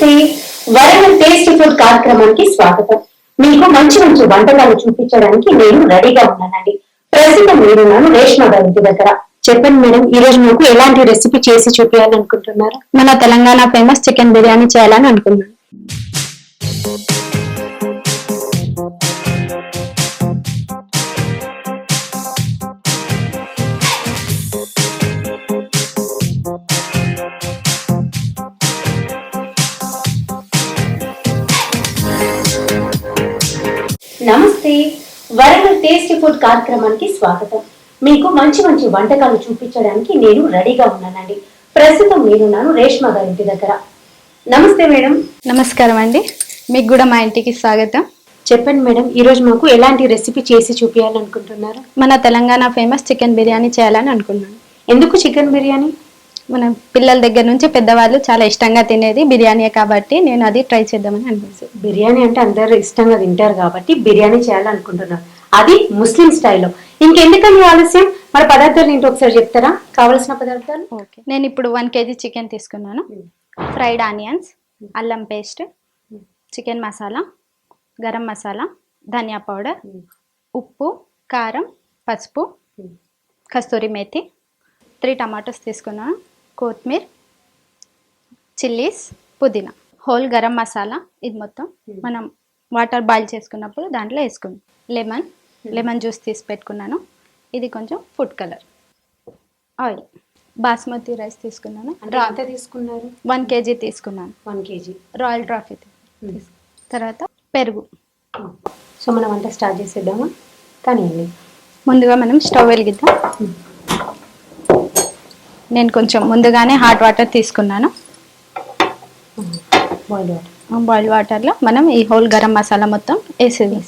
నమస్తే Warangal taste food కార్యక్రమానికి స్వాగతం. మీకు మంచి మంచి వంటకాలు చూపించడానికి నేను రెడీగా ఉన్నానండి. ప్రస్తుతం నేనున్నాను రేష్మ గారి దగ్గర. చెప్పండి మేడం ఈ రోజు మీకు ఎలాంటి రెసిపీ చేసి చూపించాలనుకుంటున్నారు మన తెలంగాణ ఫేమస్ చికెన్ బిర్యానీ చేయాలని అనుకున్నాను. నమస్తే. వరంగల్ టేస్టీ ఫుడ్ కార్యక్రమానికి స్వాగతం. మీకు మంచి మంచి వంటకాలు చూపించడానికి నేను రెడీగా ఉన్నానండి. ప్రస్తుతం నేనున్నాను రేష్మ గారి ఇంటి దగ్గర. నమస్తే మేడం. నమస్కారం అండి. మీకు కూడా మా ఇంటికి స్వాగతం. చెప్పండి మేడం ఈ రోజు మాకు ఎలాంటి రెసిపీ చేసి చూపించాలనుకుంటున్నారు మన తెలంగాణ ఫేమస్ చికెన్ బిర్యానీ చేయాలని అనుకున్నాను. ఎందుకు చికెన్ బిర్యానీ? మన పిల్లల దగ్గర నుంచి పెద్దవాళ్ళు చాలా ఇష్టంగా తినేది బిర్యానీయే కాబట్టి నేను అది ట్రై చేద్దామని అనిపిస్తుంది బిర్యానీ అంటే అందరు ఇష్టంగా తింటారు కాబట్టి బిర్యానీ చేయాలనుకుంటున్నారు. అది ముస్లిం స్టైల్లో. ఇంకెందుకని ఆలస్యం? మన పదార్థాలు ఏంటో ఒకసారి చెప్తారా? కావలసిన పదార్థాలు? ఓకే. నేను ఇప్పుడు వన్ కేజీ చికెన్ తీసుకున్నాను. ఫ్రైడ్ ఆనియన్స్ అల్లం పేస్ట్ చికెన్ మసాలా గరం మసాలా ధనియా పౌడర్ ఉప్పు కారం పసుపు కస్తూరి మేతి త్రీ టమాటోస్ తీసుకున్నాను. కొత్తిమీర చిల్లీస్ పుదీనా. హోల్ గరం మసాలా ఇది మొత్తం మనం వాటర్ బాయిల్ చేసుకున్నప్పుడు దాంట్లో వేసుకున్నాం లెమన్ లెమన్ జ్యూస్ తీసి పెట్టుకున్నాను. ఇది కొంచెం food colour. Oil. Basmati rice తీసుకున్నాను. ఎంత తీసుకున్నారు? వన్ కేజీ తీసుకున్నాను. One KG. రాయల్ ట్రాఫీ తర్వాత పెరుగు. సో మనం వంట స్టార్ట్ చేసేద్దామా? కానీ ముందుగా మనం స్టవ్ వెలిగిద్దాం. నేను కొంచెం ముందుగానే హాట్ వాటర్ తీసుకున్నాను. బాయిల్ వాటర్ బాయిల్ వాటర్లో మనం ఈ హోల్ గరం మసాలా మొత్తం వేసేది.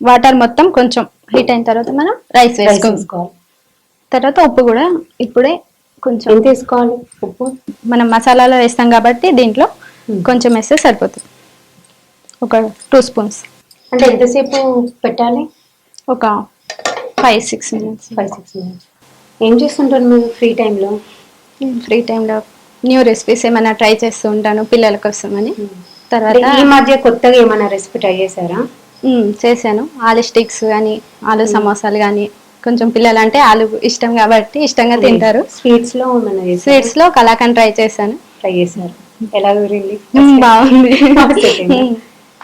వాటర్ మొత్తం కొంచెం హీట్ అయిన తర్వాత మనం రైస్ వేసుకోవాలి. తర్వాత ఉప్పు కూడా ఇప్పుడే కొంచెం ఎంత వేసుకోవాలి ఉప్పు? మనం మసాలాలో వేస్తాం కాబట్టి దీంట్లో Hmm. కొంచెం వేస్తే సరిపోతుంది. ఒక టూ స్పూన్స్ అంటే ఎంతసేపు పెట్టాలి? ఒక five six minutes five six minutes ఏం చేస్తుంటారు మీరు ఫ్రీ టైంలో? ఫ్రీ టైంలో న్యూ రెసిపీస్ ఏమైనా ట్రై చేస్తూ ఉంటాను పిల్లల కోసమని. తర్వాత ఈ మధ్య కొత్తగా ఏమైనా రెసిపీ ట్రై చేశారా? చేశాను. ఆలు స్టిక్స్ కానీ ఆలు సమోసాలు కానీ కొంచెం పిల్లలు అంటే ఆలు ఇష్టం కాబట్టి ఇష్టంగా తింటారు. స్వీట్స్లో స్వీట్స్లో కలాకండ్ ట్రై చేశాను. ట్రై చేశారు. ఎలా కుదిరింది? బాగుంది.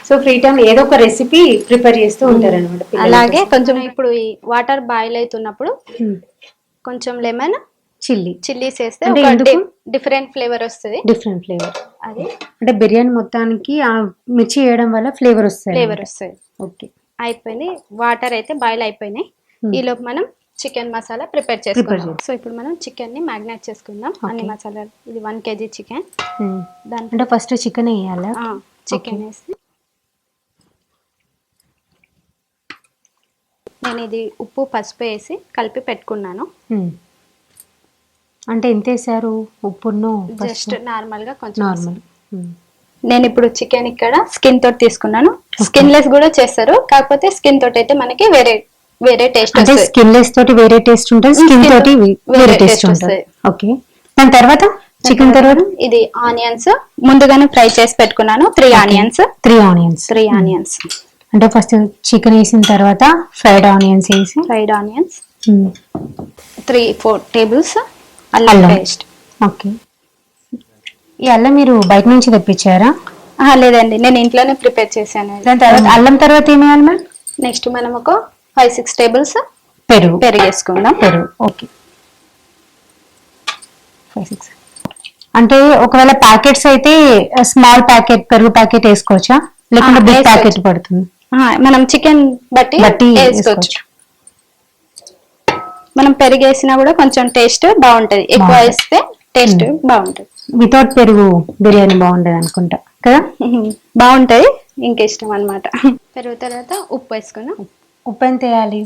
సో ఫ్రీ టైం ఏదో ఒక రెసిపీ ప్రిపేర్ చేస్తూ ఉంటారు అనమాట అలాగే కొంచెం ఇప్పుడు ఈ వాటర్ బాయిల్ అవుతున్నప్పుడు కొంచెం లెమన్ చిల్లీ. చిల్లీస్ వేస్తే? డిఫరెంట్ ఫ్లేవర్ వస్తుంది. Different flavour. అది. అంటే బిర్యానీ మొత్తానికి ఆ మిర్చి వేయడం వల్ల ఫ్లేవర్ వస్తుంది ఫ్లేవర్ వస్తుంది. ఓకే. అయిపోయింది వాటర్ అయితే బాయిల్ అయిపోయినాయి. Hmm. ఈ లోపు మనం చికెన్ మసాలా ప్రిపేర్ చేసుకుందాం. సో ఇప్పుడు మనం చికెన్ని మ్యాగ్నేట్ చేసుకుందాం. అన్ని. మసాలాలు. ఇది వన్ కేజీ చికెన్. దాంట్లో అంటే ఫస్ట్ చికెన్ వేయాలా? చికెన్ వేసి నేను ఇది ఉప్పు పసుపు వేసి కలిపి పెట్టుకున్నాను. అంటే ఎంత వేసారు? ఉప్పును జస్ట్ నార్మల్గా కొంచెం నార్మల్. నేను ఇప్పుడు చికెన్ ఇక్కడ స్కిన్ తోటి తీసుకున్నాను. స్కిన్ లెస్ కూడా చేస్తారు. కాకపోతే స్కిన్ తోటి అయితే మనకి వేరే వేరే టేస్ట్ అంటే స్కిన్ లెస్ తోటి వేరే టేస్ట్ ఉంటుంది స్కిన్ Skin తోటి వేరే టేస్ట్ ఉంటుంది. ఓకే. దాని తర్వాత చికెన్ తర్వాత ఇది ఆనియన్స్. ముందుగానే ఫ్రై చేసి పెట్టుకున్నాను. Three onions. Three onions. Three onions. అంటే ఫస్ట్ చికెన్ వేసిన తర్వాత ఫ్రైడ్ ఆనియన్స్ వేసి. Fried onions. Three four tables అల్లం. పేస్ట్. ఓకే. ఈ అల్లం మీరు బయట నుంచి తెప్పించారా? లేదండి. నేను ఇంట్లోనే ప్రిపేర్ చేశాను. దాని తర్వాత అల్లం తర్వాత ఏం వేయాలి మ్యామ్? నెక్స్ట్ మనం ఒక ఫైవ్ సిక్స్ టేబుల్స్ పెరుగు. పెరుగు వేసుకుందాం పెరుగు. ఓకే. Five six. అంటే ఒకవేళ ప్యాకెట్స్ అయితే స్మాల్ ప్యాకెట్ పెరుగు ప్యాకెట్ వేసుకోవచ్చా? లేకుంటే బిగ్. ప్యాకెట్ పడుతుంది. మనం చికెన్ బట్టి వేసుకోవచ్చు. మనం పెరుగు వేసినా కూడా కొంచెం టేస్ట్ బాగుంటది. ఎక్కువ బాగుంటది. వేస్తే టేస్ట్ బాగుంటది. వితౌట్ పెరుగు బిర్యానీ బాగుండదు అనుకుంటా కదా? బాగుంటది ఇంకా ఇష్టం అనమాట పెరుగు తర్వాత ఉప్పు వేసుకున్నాం ఉప్పు ఎంత వేయాలి?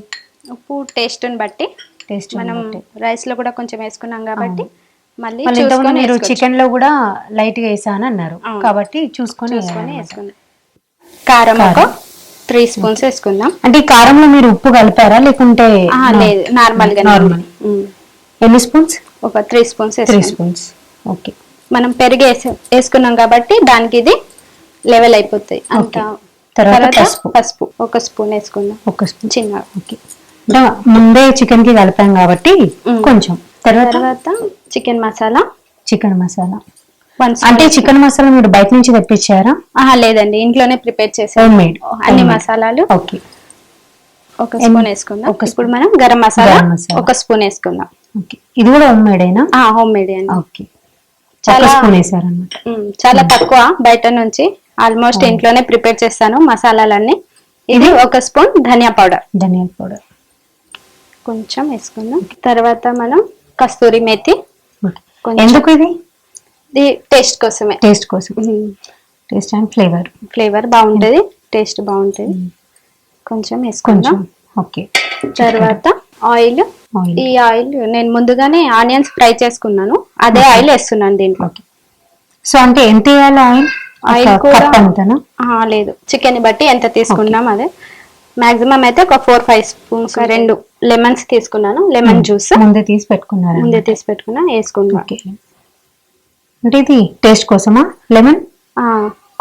ఉప్పు టేస్ట్ బట్టి. టేస్ట్ మనం రైస్లో కూడా కొంచెం వేసుకున్నాం కాబట్టి మళ్ళీ మీరు. చికెన్లో కూడా లైట్గా వేసాను అన్నారు. అవును. కాబట్టి చూసుకొని ఒక కారం. త్రీ స్పూన్స్ వేసుకుందాం. అంటే ఈ కారంలో మీరు ఉప్పు కలిపారా? లేకుంటే లేదు నార్మల్గా నార్మల్ ఎన్ని స్పూన్స్? ఒక three spoons three spoons. Okay. మనం పెరిగి వేసి- వేసుకున్నాం కాబట్టి దానికి ఇది లెవెల్ అయిపోతాయి. అంత. తర్వాత పసుపు. ఒక స్పూన్ వేసుకుందాం. ఒక స్పూన్. చిన్న. ఓకే. ముందే చికెన్కి కలిపాం కాబట్టి. కొంచెం. తర్వాత చికెన్ మసాలా. చికెన్ మసాలా. అంటే చికెన్ మసాలా మీరు బయట నుంచి తెప్పించారా? ఆహా లేదండి. ఇంట్లోనే ప్రిపేర్ చేసాం హోమ్ మేడ్ అన్ని మసాలాలు. ఓకే. ఒక స్పూన్ వేసుకుందాం. ఒక ఇప్పుడు మనం గరం మసాలా. ఒక స్పూన్ వేసుకుందాం. ఓకే. ఇది కూడా హోమ్ మేడ్ అయినా హోమ్ మేడ్ అండి. ఓకే. చాలా- స్పూన్ వేసారనమాట చాలా తక్కువ బయట నుంచి. ఆల్మోస్ట్ ఇంట్లోనే ప్రిపేర్ చేస్తాను మసాలాలన్నీ. ఇది ఒక స్పూన్ ధనియా పౌడర్. ధనియాల పౌడర్. కొంచెం వేసుకుందాం. తర్వాత మనం కస్తూరి మేతి. ఎందుకు ఇది? టేస్ట్ కోసమే. టేస్ట్ కోసం. Taste and flavour. ఫ్లేవర్ బాగుంటది టేస్ట్ బాగుంటది. కొంచెం వేసుకుందాం. ఓకే. తర్వాత ఆయిల్. ఈ ఆయిల్ నేను ముందుగానే ఆనియన్స్ ఫ్రై చేసుకున్నాను. అదే ఆయిల్ వేస్తున్నాను దీంట్లో. ఓకే. సో అంటే ఎంత వేయాలి ఆయిల్? ఆయిల్ కూడా కప్ అంతనా? ఆ, లేదు. చికెన్ బట్టి ఎంత తీసుకున్నాం అదే. మాక్సిమం అయితే ఒక ఫోర్ ఫైవ్ స్పూన్స్ రెండు లెమన్స్ తీసుకున్నాను. లెమన్ జ్యూస్ ముందే తీసి పెట్టుకున్నారా? ముందే తీసి పెట్టుకున్నా వేసుకున్నా ఓకే. అంటే ఇది టేస్ట్ కోసమా? లెమన్?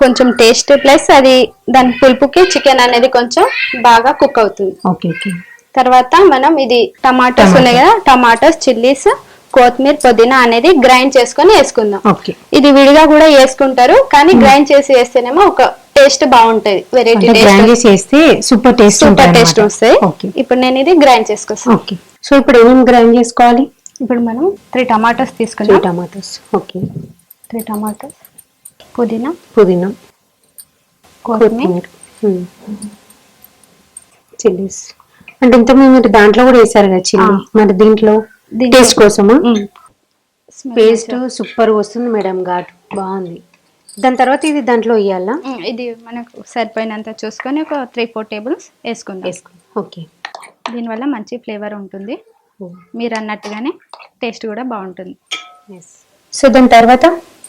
కొంచెం టేస్ట్ ప్లస్ అది దాని పులుపుకి చికెన్ అనేది కొంచెం బాగా కుక్ అవుతుంది. Okay okay. తర్వాత మనం ఇది టమాటోస్ ఉన్నాయి కదా టమాటోస్ చిల్లీస్ కొత్తిమీర పుదీనా అనేది గ్రైండ్ చేసుకొని వేసుకుందాం. ఓకే. ఇది విడిగా కూడా వేసుకుంటారు కానీ గ్రైండ్ చేసి వేస్తేనేమో ఒక టేస్ట్ బాగుంటది వెరైటీ గ్రైండ్ చేసి వేస్తే సూపర్ టేస్ట్ సూపర్ టేస్ట్ వస్తాయి. ఇప్పుడు నేను ఇది గ్రైండ్ చేసుకొస్తాను. ఓకే. సో ఇప్పుడు ఏమేమి గ్రైండ్ చేసుకోవాలి? ఇప్పుడు మనం త్రీ టమాటోస్ తీసుకున్నాం టమాటోస్ ఓకే త్రీ టమాటోస్ పుదీనా. పుదీనా. కొత్తిమీర. చిల్లీస్ అంటే ఇంత మీరు దాంట్లో కూడా వేసారు కదా చిల్లీ మరి దీంట్లో టేస్ట్ కోసమా. పేస్ట్ సూపర్ వస్తుంది మేడం ఘాటు. బాగుంది. దాని తర్వాత ఇది దాంట్లో వేయాలా? మ్మ్. ఇది మనకు సరిపోయినంత చూసుకొని ఒక త్రీ ఫోర్ టేబుల్స్ వేసుకుందాం. వేసుకో. ఓకే దీనివల్ల మంచి ఫ్లేవర్ ఉంటుంది. మీరు అన్నట్టుగానే టేస్ట్ కూడా బాగుంటుంది. సో దాని తర్వాత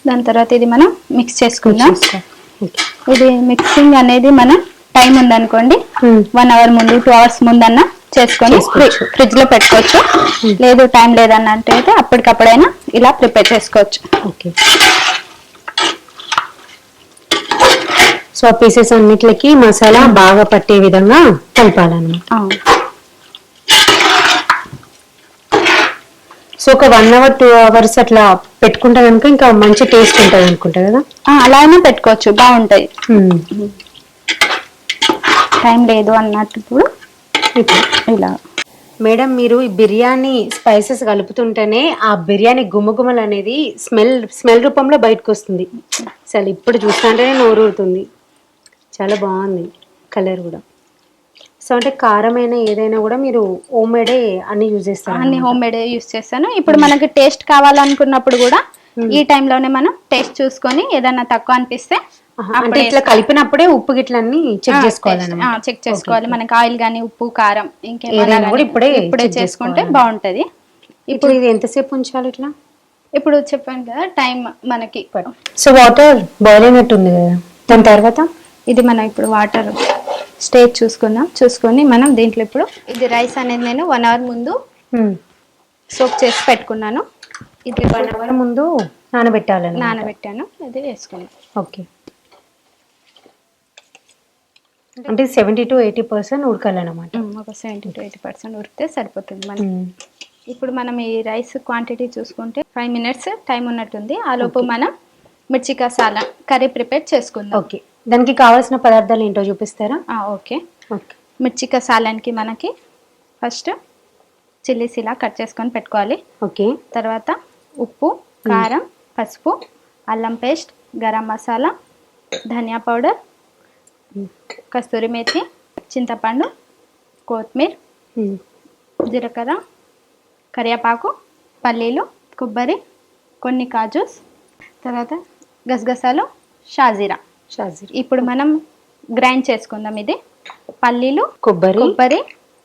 దాని తర్వాత ఇది మనం మిక్స్ చేసుకుందాం. ఇది మిక్సింగ్ అనేది మన టైం ఉందనుకోండి. వన్ అవర్ ముందు టూ అవర్స్ ముందన్న చేసుకొని. ఫ్రిడ్జ్లో పెట్టుకోవచ్చు. లేదు టైం లేదన్నట్టు అయితే అప్పటికప్పుడైనా ఇలా ప్రిపేర్ చేసుకోవచ్చు. ఓకే సో పీసెస్ అన్నిటికి మసాలా బాగా పట్టే విధంగా కలపాలన్నమాట. సో ఒక వన్ అవర్ టూ అవర్స్ అట్లా పెట్టుకుంటే కనుక ఇంకా మంచి టేస్ట్ ఉంటుంది అనుకుంటా కదా? ఆ, అలా అయినా పెట్టుకోవచ్చు బాగుంటాయి. టైం లేదు ఇప్పుడు ఇలా. మేడం మీరు ఈ బిర్యానీ స్పైసెస్ కలుపుతుంటేనే ఆ బిర్యానీ గుమగుమలు అనేది స్మెల్ స్మెల్ రూపంలో బయటకు వస్తుంది అసలు ఇప్పుడు చూస్తుంటేనే నోరూరుతుంది. చాలా బాగుంది. కలర్ కూడా. సో అంటే కారమైన ఏదైనా కూడా మీరు హోమ్ మేడే అన్ని యూజ్ చేస్తారు? అన్ని హోమ్ మేడ్ యూస్ చేస్తాను. ఇప్పుడు మనకి టేస్ట్ కావాలనుకున్నప్పుడు కూడా ఈ టైంలోనే మనం టేస్ట్ చూసుకొని ఏదైనా తక్కువ అనిపిస్తే అంటే ఇట్లా కలిపినప్పుడే ఉప్పు గిట్ల అన్ని చెక్ చేసుకోవాలన్నమాట. చెక్ చేసుకోవాలి. మనకి ఆయిల్ గానీ ఉప్పు కారం ఇంకేమైనా ఇప్పుడే ఇప్పుడే చేసుకుంటే చేసుకోవాలి. బాగుంటది. ఇప్పుడు ఇది ఎంతసేపు ఉంచాలి ఇట్లా? ఇప్పుడు చెప్పాను కదా టైం మనకి. సో వాటర్ బాయిల్ అయినట్టుంది కదా? దాని తర్వాత? ఇది మనం ఇప్పుడు వాటర్ స్టేజ్ చూసుకుందాం. చూసుకొని మనం దీంట్లో ఇప్పుడు ఇది రైస్ అనేది నేను వన్ అవర్ ముందు సోప్ చేసి పెట్టుకున్నాను. ఇది వన్ అవర్ ముందు నానబెట్టాలని నానబెట్టాను. ఇది వేసుకున్నాను. ఓకే. అంటే సెవెంటీ టు ఎయిటీ పర్సెంట్ ఉడకాలన్నమాట. ఒక సెవెంటీ టు ఎయిటీ పర్సెంట్ ఉడికితే సరిపోతుంది మనం ఇప్పుడు మనం ఈ రైస్ క్వాంటిటీ చూసుకుంటే ఫైవ్ మినిట్స్ టైం ఉన్నట్టుంది. ఆ లోపు మనం మిర్చి కసాలా కర్రీ ప్రిపేర్ చేసుకుందాం. ఓకే. దానికి కావాల్సిన పదార్థాలు ఏంటో చూపిస్తారా? ఓకే. ఓకే. మిర్చి కసాలానికి మనకి ఫస్ట్ చిల్లీస్ ఇలా కట్ చేసుకొని పెట్టుకోవాలి. ఓకే. తర్వాత ఉప్పు కారం పసుపు అల్లం పేస్ట్ గరం మసాలా ధనియా పౌడర్ కస్తూరి మేతి చింతపండు కొత్తిమీర జీలకర్ర కరివేపాకు పల్లీలు కొబ్బరి కొన్ని కాజూస్ తర్వాత గసగసాలు షాజీరా. షాజీర్. ఇప్పుడు మనం గ్రైండ్ చేసుకుందాం ఇది. పల్లీలు కొబ్బరి. కొబ్బరి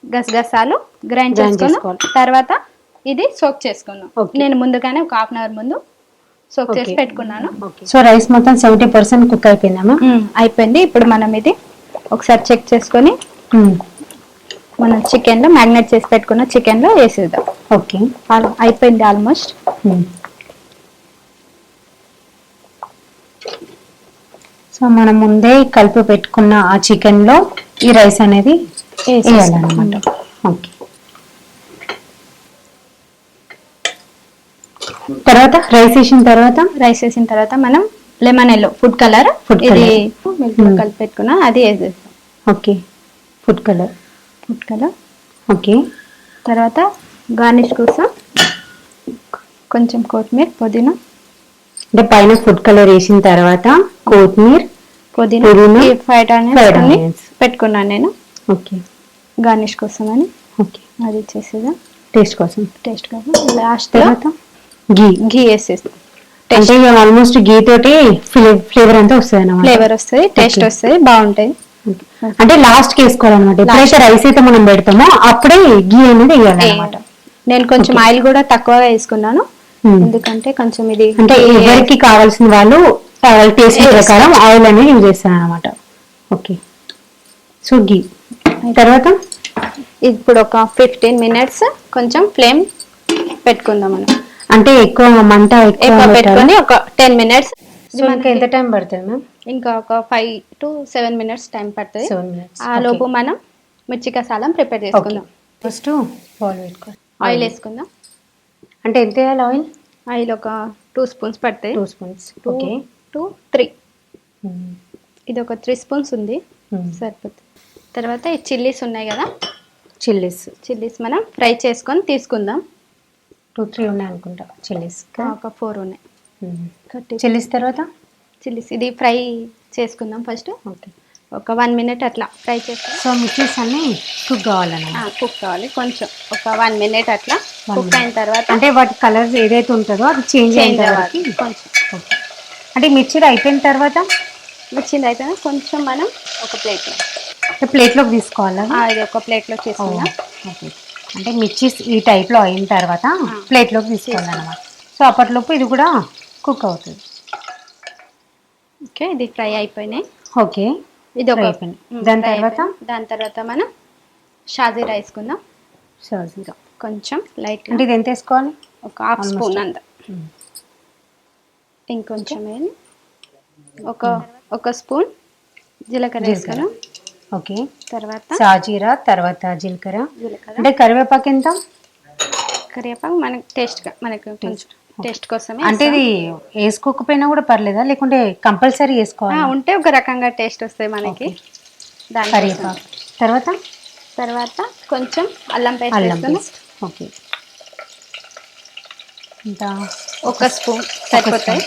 గసగసాలు గ్రైండ్ చేసుకున్నాం. తర్వాత ఇది సోక్ చేసుకున్నాం. నేను ముందుగానే ఒక హాఫ్ అన్ అవర్ ముందు సోక్ చేసి. పెట్టుకున్నాను. సో రైస్ మొత్తం సెవెంటీ పర్సెంట్ కుక్ అయిపోయిందమ్మా? మ్మ్, అయిపోయింది. ఇప్పుడు మనం ఇది ఒకసారి చెక్ చేసుకొని మనం చికెన్లో మ్యాగ్నేట్ చేసి పెట్టుకున్న చికెన్లో వేసేద్దాం. ఓకే. అయిపోయింది ఆల్మోస్ట్. సో మనం ముందే కలిపి పెట్టుకున్న ఆ చికెన్లో ఈ రైస్ అనేది వేయాలన్నమాట. ఓకే తర్వాత రైస్ వేసిన తర్వాత? రైస్ వేసిన తర్వాత మనం lemon yellow food colour Food ఇది. Milk Hmm. కలిపి పెట్టుకున్నా అది వేసేస్తాం. Okay food colour food colour okay తర్వాత గార్నిష్ కోసం కొంచెం కొత్తిమీర పుదీనా అంటే పైన ఫుడ్ కలర్ వేసిన తర్వాత కొత్తిమీర పుదీనా ఫ్రైడ్ ఆనియన్స్. పెట్టుకున్నాను నేను. ఓకే. గార్నిష్ కోసం అని. ఓకే. అది చేసేదా? టేస్ట్ కోసం. టేస్ట్ కోసం. లాస్ట్ తర్వాత గీ ఘీ. వేసేస్తాం. అంటే ఆల్మోస్ట్ గీ తోటి ఫ్లేవర్ అంతా వస్తుంది అన్నమాట. ఫ్లేవర్ వస్తుంది టేస్ట్. వస్తుంది బాగుంటుంది అంటే లాస్ట్కి వేసుకోవాలన్నమాట. ఎప్పుడైతే రైస్ అయితే మనం పెడతామో అప్పుడే గీ అనేది వేయాలన్నమాట. నేను కొంచెం ఆయిల్ కూడా తక్కువగా వేసుకున్నాను. ఎందుకంటే కొంచెం ఇది అంటే ఎవరికి కావాల్సిన వాళ్ళు టేస్ట్ ప్రకారం ఆయిల్ అనేది యూజ్ చేస్తారు అనమాట ఓకే సో గీ తర్వాత? ఇప్పుడు ఒక ఫిఫ్టీన్ మినిట్స్ కొంచెం ఫ్లేమ్ పెట్టుకుందాం మనం. అంటే ఎక్కువ మంట ఎక్కువ? పెట్టుకొని ఒక టెన్ మినిట్స్ ఇంకా ఎంత టైం పడుతుంది మ్యామ్ ఇంకా ఒక five to seven minutes time పడుతుంది. సెవెన్ మినిట్స్ ఆ లోపు మనం మిర్చి కసాలం ప్రిపేర్ చేసుకుందాం. ఫస్ట్ బాల్ ఆయిల్ వేసుకుందాం. అంటే ఎంత వేయాలి ఆయిల్? ఆయిల్ ఒక టూ స్పూన్స్ పడతాయి. Two spoons okay. Two three. ఇది ఒక త్రీ స్పూన్స్ ఉంది. సరిపోతుంది. తర్వాత ఈ చిల్లీస్ ఉన్నాయి కదా? చిల్లీస్. చిల్లీస్ మనం ఫ్రై చేసుకొని తీసుకుందాం. టూ త్రీ ఉన్నాయి అనుకుంటా చిల్లీస్. ఒక ఫోర్ ఉన్నాయి. చిల్లీస్ తర్వాత? చిల్లీస్. ఇది ఫ్రై చేసుకుందాం ఫస్ట్. ఓకే. ఒక వన్ మినిట్ అట్లా ఫ్రై చేసుకొని సో మిర్చీస్ అన్ని కుక్ కావాలన్నమాట. కుక్ కావాలి. కొంచెం ఒక వన్ మినిట్ అట్లా కుక్ అయిన తర్వాత అంటే వాటి కలర్స్ ఏదైతే ఉంటుందో అది చేంజ్ అయిన తర్వాత కొంచెం. అంటే మిర్చి అయిపోయిన తర్వాత? వచ్చింది అయితే కొంచెం మనం ఒక ప్లేట్లో ప్లేట్లోకి తీసుకోవాలా? ఇది ఒక ప్లేట్లో చేసుకుందాం. ఓకే. అంటే మిర్చీస్ ఈ టైప్లో అయిన తర్వాత ప్లేట్లోకి తీసుకోవాలన్నమాట. సో అప్పట్లోపు ఇది కూడా కుక్ అవుతుంది. ఓకే ఇది ఫ్రై అయిపోయినాయి. ఓకే. ఇది ఒక దాని తర్వాత? దాని తర్వాత మనం షాజీరా వేసుకుందాం షాజీరా కొంచెం లైట్ అంటే ఇది ఎంత వేసుకోవాలి? ఒక హాఫ్. స్పూన్ అంత. ఇంకొంచెం. ఒక ఒక స్పూన్ జీలకర్ర. వేసుకున్నాం ఓకే. తర్వాత? షాజీరా తర్వాత జీలకర్ర. జీలకర్ర. అంటే కరివేపాకు ఎంత? కరివేపాకు మనకి టేస్ట్ మనకు కొంచెం టేస్ట్ కోసమే అంటే ఇది వేసుకోకపోయినా కూడా పర్లేదా? లేకుంటే కంపల్సరీ వేసుకోవాలి? ఉంటే ఒక రకంగా టేస్ట్ వస్తాయి మనకి. దాని తర్వాత? తర్వాత కొంచెం అల్లం పేస్ట్ అల్లం పేస్ట్. ఓకే ఇంత ఒక స్పూన్ సరిపోతాయి.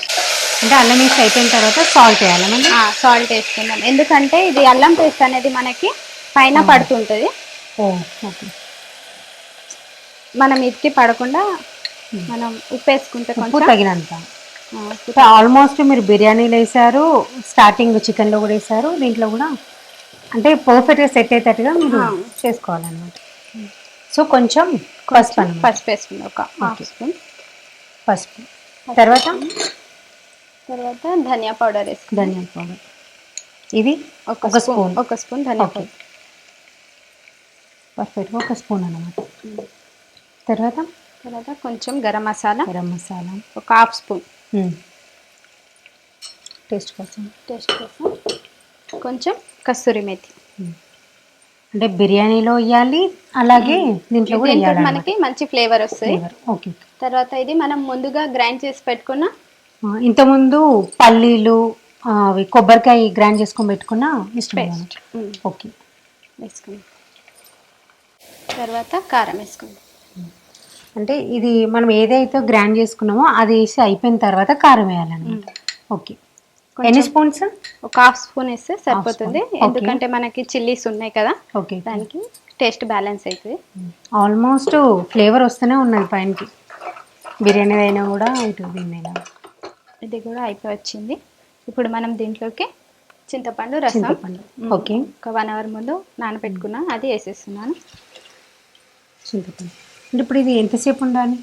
అంటే అల్లం వేసి అయిపోయిన తర్వాత సాల్ట్ వేయాలి సాల్ట్ వేసుకుందాం. ఎందుకంటే ఇది అల్లం పేస్ట్ అనేది మనకి పైన పడుతుంటుంది. ఓకే. మనం ఇదికి పడకుండా మనం ఉప్పు వేసుకుంటే ఉప్పు తగినంత ఆల్మోస్ట్ మీరు బిర్యానీలో వేసారు స్టార్టింగ్ చికెన్లో కూడా వేసారు దీంట్లో కూడా అంటే పర్ఫెక్ట్గా సెట్ అయ్యేటట్టుగా మీరు. చేసుకోవాలన్నమాట. సో కొంచెం పసుపు పసుపు వేసుకుందాం ఒక హాఫ్. స్పూన్. పసుపు. తర్వాత? తర్వాత ధనియా పౌడర్ వేసుకుందాం. ధనియా పౌడర్. ఇది ఒక స్పూన్ ఒక స్పూన్ ధనియా పౌడర్. పర్ఫెక్ట్గా ఒక స్పూన్ అన్నమాట. తర్వాత? తర్వాత కొంచెం గరం మసాలా. గరం మసాలా. ఒక హాఫ్ స్పూన్. టేస్ట్ కోసం. టేస్ట్ కోసం కొంచెం కస్తూరి మేతి. అంటే బిర్యానీలో వేయాలి అలాగే దీంట్లో కూడా మనకి మంచి ఫ్లేవర్ వస్తుంది ఓకే తర్వాత ఇది మనం ముందుగా గ్రైండ్ చేసి పెట్టుకున్న ఇంతకుముందు పల్లీలు అవి కొబ్బరికాయ గ్రైండ్ చేసుకొని పెట్టుకున్న ఇష్టం ఓకే. వేసుకుందాం. తర్వాత కారం వేసుకుందాం. అంటే ఇది మనం ఏదైతే గ్రైండ్ చేసుకున్నామో అది వేసి అయిపోయిన తర్వాత కారం వేయాలన్నమాట ఓకే. ఎన్ని స్పూన్స్? ఒక హాఫ్ స్పూన్ వేస్తే సరిపోతుంది. ఎందుకంటే మనకి చిల్లీస్ ఉన్నాయి కదా ఓకే. దానికి టేస్ట్ బ్యాలెన్స్ అవుతుంది ఆల్మోస్ట్ ఫ్లేవర్ వస్తూనే ఉన్నది పైనకి. బిర్యానీ అయినా కూడా ఇటు దీన్నైనా. ఇది కూడా అయిపోయి వచ్చింది ఇప్పుడు మనం దీంట్లోకి చింతపండు రసం. ఓకే. ఒక వన్ అవర్ ముందు నానబెట్టుకున్నా అది వేసేస్తున్నాను. చింతపండు. ఇప్పుడు ఇది ఎంతసేపు ఉండాలి?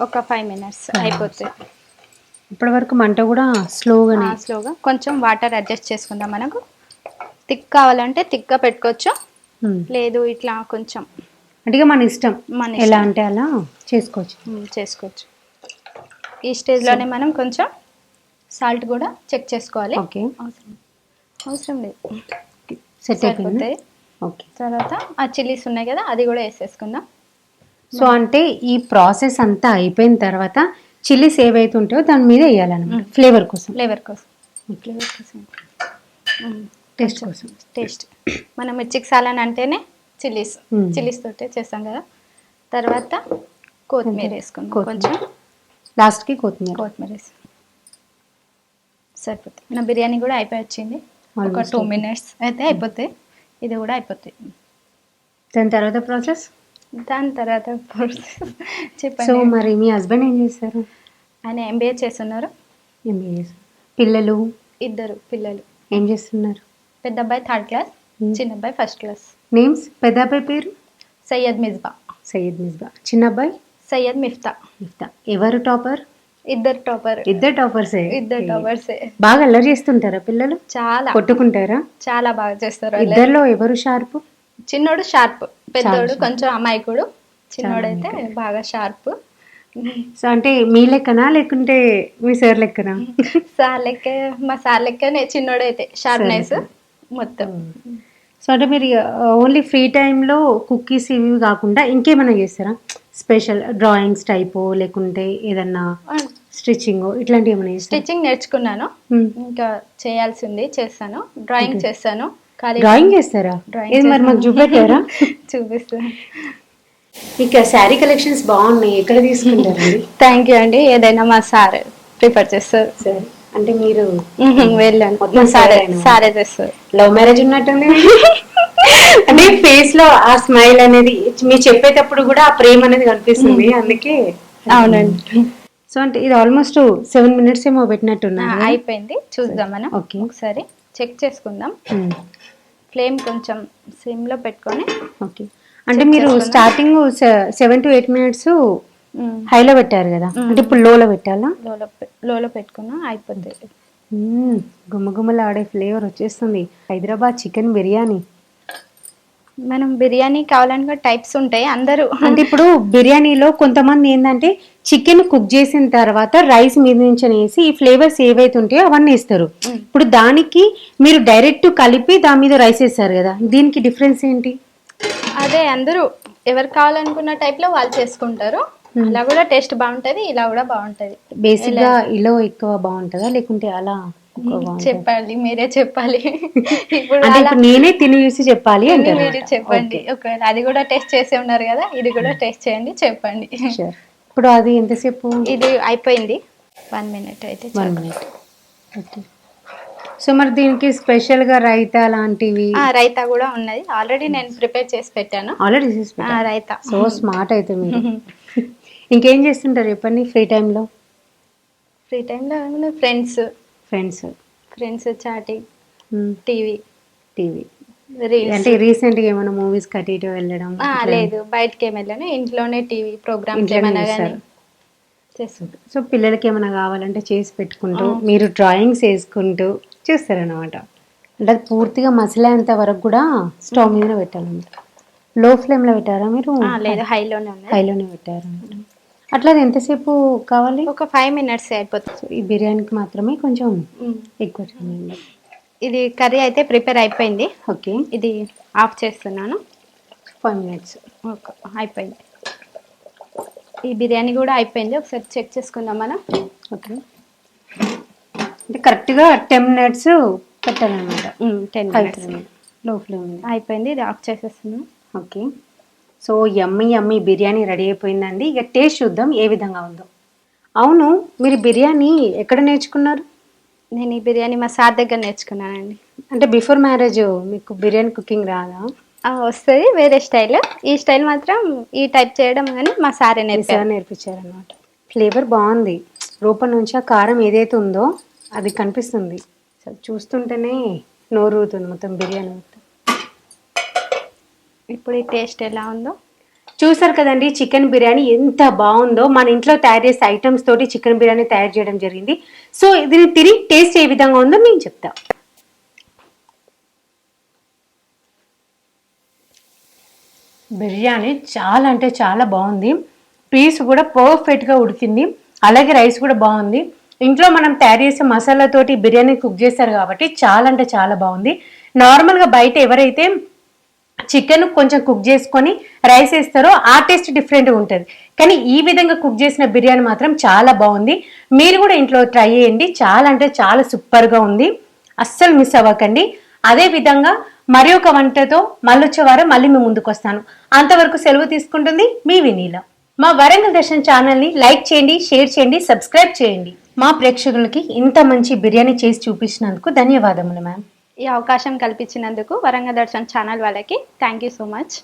ఒక ఫైవ్ మినిట్స్ అయిపోతుంది ఇప్పటి వరకు మంట కూడా స్లోగానే. స్లోగా కొంచెం వాటర్ అడ్జస్ట్ చేసుకుందాం మనకు. థిక్ కావాలంటే థిక్గా పెట్టుకోవచ్చు. ఉమ్. లేదు ఇట్లా కొంచెం. అంటే మన ఇష్టం. మన ఎలా. అంటే అలా చేసుకోవచ్చు. మ్మ్, చేసుకోవచ్చు. ఈ స్టేజ్లోనే మనం కొంచెం సాల్ట్ కూడా చెక్ చేసుకోవాలి. ఓకే అవసరం. అవసరం లేదు. సెట్ సరిపోతాయి. ఓకే తర్వాత ఆ చిల్లీస్ ఉన్నాయి కదా అది కూడా వేసేసుకుందాం. సో అంటే ఈ ప్రాసెస్ అంతా అయిపోయిన తర్వాత చిల్లీస్ ఏవైతే ఉంటాయో దాని మీద వేయాలన్నమాట. ఫ్లేవర్ కోసం. ఫ్లేవర్ కోసం. ఫ్లేవర్ కోసం. టేస్ట్ కోసం. టేస్ట్. మనం మిర్చికి సాలన్ అంటేనే చిల్లీస్. Hmm. చిల్లీస్ తోటే చేస్తాం కదా. తర్వాత కొత్తిమీర వేసుకుందాం. కొంచెం లాస్ట్కి కొత్తిమీర. కొత్తిమీర వేసి. సరిపోతుంది. మన బిర్యానీ కూడా అయిపోయి వచ్చింది. ఒక టూ. మినిట్స్ అయితే అయిపోతాయి. ఇది కూడా అయిపోతుంది దాని తర్వాత ప్రాసెస్? దాని తర్వాత process సో చెప్పండి మరి మీ హస్బెండ్ ఏం చేస్తారు ఆయన ఎంబీఏ చేస్తున్నారు. ఎంబీఎస్ పిల్లలు? ఇద్దరు పిల్లలు. ఏం చేస్తున్నారు? పెద్ద అబ్బాయి థర్డ్ క్లాస్. చిన్న అబ్బాయి ఫస్ట్ క్లాస్ నేమ్స్? పెద్ద అబ్బాయి పేరు? సయ్యద్ మిజ్బా సయ్యద్ మిస్బా చిన్న అబ్బాయి? సయ్యద్ మిఫ్తా మిఫ్తా ఎవరు టాపర్? ఇద్దరు టాపర్. ఇద్దరు టాపర్సే. ఇద్దరు టాపర్సే. బాగా అల్లరి చేస్తుంటారా పిల్లలు? చాలా. కొట్టుకుంటారా? చాలా బాగా చేస్తారు. ఇద్దరిలో ఎవరు షార్ప్? చిన్నోడు షార్ప్. పెద్దోడు. కొంచెం అమాయకుడు. చిన్నోడైతే బాగా షార్ప్. సో అంటే మీ లెక్కనా? లేకుంటే మీ సార్ లెక్కనా? సార్ లెక్క మా సార్ లెక్కనే చిన్నోడైతే. షార్ప్నెస్ మొత్తం. సో అంటే మీరు ఓన్లీ ఫ్రీ టైంలో కుకీస్ ఇవి కాకుండా ఇంకేమైనా చేస్తారా? స్పెషల్ డ్రాయింగ్స్ టైపు లేకుంటే ఏదన్నా స్టిచ్చింగ్ ఇట్లాంటివి ఏమైనా స్టిచ్చింగ్ నేర్చుకున్నాను. ఇంకా చేయాల్సింది చేస్తాను. డ్రాయింగ్ చేస్తాను. డ్రాయింగ్ చేస్తారా? ఇది మరి మాకు చూపెట్టారా? చూపిస్తాను ఇక శారీ కలెక్షన్స్ బాగున్నాయి. ఎక్కడ తీసుకుంటారండి? థ్యాంక్ యూ అండి. ఏదైనా మా సార్ ప్రిఫర్ చేస్తారు. సరే. అంటే మీరు వెళ్ళాను. మొత్తం సారే? సారే చేస్తారు. లవ్ మ్యారేజ్ ఉన్నట్టుంది. అంటే ఫేస్లో ఆ స్మైల్ అనేది మీరు చెప్పేటప్పుడు కూడా ఆ ప్రేమ అనేది కనిపిస్తుంది. అందుకే అవునండి. సో అంటే ఇది ఆల్మోస్ట్ సెవెన్ మినిట్స్ ఏమో పెట్టినట్టున్నారు ఆ, అయిపోయింది. చూద్దాం మనం. ఓకే ఒకసారి. చెక్ చేసుకుందాం. ఫ్లేమ్ కొంచెం సిమ్లో పెట్టుకొని ఓకే. అంటే మీరు starting seven to eight minutes హైలో పెట్టారు కదా? అంటే ఇప్పుడు లోలో పెట్టాలా? లోలో లోలో పెట్టుకున్నా అయిపోతుంది మ్మ్. గుమ్మగుమ్మలు ఆడే ఫ్లేవర్ వచ్చేస్తుంది. హైదరాబాద్ చికెన్ బిర్యానీ. మనం బిర్యానీ కావాలనుకో టైప్స్ ఉంటాయి అందరూ. అంటే ఇప్పుడు బిర్యానీలో కొంతమంది ఏంటంటే చికెన్ కుక్ చేసిన తర్వాత రైస్ మీద నుంచి వేసి ఈ ఫ్లేవర్స్ ఏవైతే ఉంటాయో అవన్నీ వేస్తారు. ఇప్పుడు దానికి మీరు డైరెక్ట్ కలిపి దాని మీద రైస్ వేస్తారు కదా దీనికి డిఫరెన్స్ ఏంటి? అదే అందరూ ఎవరు కావాలనుకున్న టైప్లో వాళ్ళు చేసుకుంటారు. అలా కూడా టేస్ట్ బాగుంటది ఇలా కూడా బాగుంటది. బేసిక్గా ఇలా ఎక్కువ బాగుంటుందా లేకుంటే అలా? చెప్పాలి మీరే చెప్పాలి. ఇప్పుడు నేనే తిని చూసి చెప్పాలి మీరు చెప్పండి. ఒకవేళ అది కూడా టేస్ట్ చేసి ఉన్నారు కదా ఇది కూడా టేస్ట్ చేయండి చెప్పండి. ఇప్పుడు అది ఎంతసేపు? ఇది అయిపోయింది. వన్ మినిట్ అయితే వన్ మినిట్. సో మరి దీనికి స్పెషల్గా రైతా లాంటివి? ఆ, రైతా కూడా ఉన్నది. ఆల్రెడీ నేను ప్రిపేర్ చేసి పెట్టాను. ఆల్రెడీ రైతా. సో స్మార్ట్ అయితే మీరు. ఇంకేం చేస్తుంటారు చెప్పండి ఫ్రీ టైంలో ఫ్రీ టైంలో friends friends. Friends chatting. TV. TV. అంటే రీసెంట్గా ఏమైనా మూవీస్ కట్టి ఇటు వెళ్ళడం లేదు. బయటకి ఏం వెళ్ళాను. ఇంట్లోనే టీవీ ప్రోగ్రామ్స్ ఏమైనా కానీ సో పిల్లలకి ఏమైనా కావాలంటే చేసి పెట్టుకుంటూ మీరు డ్రాయింగ్స్ వేసుకుంటూ చేస్తారనమాట అంటే అది పూర్తిగా మసలేంత వరకు కూడా స్టవ్ మీద పెట్టాలన్నమాట. లో ఫ్లేమ్లో పెట్టారా మీరు? లేదు. హైలోనే హైలోనే పెట్టారు అట్లా అది ఎంతసేపు కావాలి? ఒక ఫైవ్ మినిట్స్ అయిపోతుంది. ఈ బిర్యానీకి మాత్రమే కొంచెం. ఎక్కువ చేయండి ఇది కర్రీ అయితే ప్రిపేర్ అయిపోయింది. ఓకే. ఇది ఆఫ్ చేస్తున్నాను. ఫైవ్ మినిట్స్ ఓకే అయిపోయింది. ఈ బిర్యానీ కూడా అయిపోయింది. ఒకసారి చెక్ చేసుకుందాం మనం. ఓకే. అంటే కరెక్ట్గా టెన్ మినిట్స్ పెట్టాలన్నమాట. టెన్ మినిట్స్లో ఫ్లేమ్ అయిపోయింది. ఇది ఆఫ్ చేసేస్తున్నాను. Okay. So yummy yummy biryani ready అయిపోయిందండి. ఇక టేస్ట్ చూద్దాం ఏ విధంగా ఉందో. అవును మీరు బిర్యానీ ఎక్కడ నేర్చుకున్నారు? నేను ఈ బిర్యానీ మా సార్ దగ్గర నేర్చుకున్నానండి. అంటే బిఫోర్ మ్యారేజ్ మీకు బిర్యానీ కుకింగ్ రాదా? వస్తుంది వేరే స్టైల్. ఈ స్టైల్ మాత్రం ఈ టైప్ చేయడం కానీ మా సారే నేర్పారు. నేర్పించారనమాట ఫ్లేవర్ బాగుంది. రూపం నుంచి ఆ కారం ఏదైతే ఉందో అది కనిపిస్తుంది. సో చూస్తుంటేనే నోరు మొత్తం బిర్యానీ. ఇప్పుడు ఈ టేస్ట్ ఎలా ఉందో. చూసారు కదండి చికెన్ బిర్యానీ ఎంత బాగుందో. మన ఇంట్లో తయారు చేసే ఐటమ్స్ తోటి చికెన్ బిర్యానీ తయారు చేయడం జరిగింది. సో దీన్ని తిని టేస్ట్ ఏ విధంగా ఉందో నేను చెప్తా. బిర్యానీ చాలా అంటే చాలా బాగుంది. పీస్ కూడా పర్ఫెక్ట్గా ఉడికింది. అలాగే రైస్ కూడా బాగుంది. ఇంట్లో మనం తయారు చేసే మసాలాతోటి బిర్యానీ కుక్ చేస్తారు కాబట్టి చాలా అంటే చాలా బాగుంది. నార్మల్గా బయట ఎవరైతే చికెన్ కొంచెం కుక్ చేసుకొని రైస్ వేస్తారో ఆ టేస్ట్ డిఫరెంట్గా ఉంటుంది. కానీ ఈ విధంగా కుక్ చేసిన బిర్యానీ మాత్రం చాలా బాగుంది. మీరు కూడా ఇంట్లో ట్రై చేయండి. చాలా అంటే చాలా సూపర్గా ఉంది. అస్సలు మిస్ అవ్వకండి. అదే విధంగా మరి ఒక వంటతో మళ్ళొచ్చే వారం మళ్ళీ మీ ముందుకు వస్తాను. అంతవరకు సెలవు తీసుకుంటుంది మీ వినీల. మా వరంగల్ దర్శన్ ఛానల్ని లైక్ చేయండి షేర్ చేయండి సబ్స్క్రైబ్ చేయండి. మా ప్రేక్షకులకి ఇంత మంచి బిర్యానీ చేసి చూపించినందుకు ధన్యవాదములు మ్యామ్. ఈ అవకాశం కల్పించినందుకు వరంగల్ దర్శన్ ఛానల్ వాళ్ళకి థ్యాంక్ యూ సో మచ్.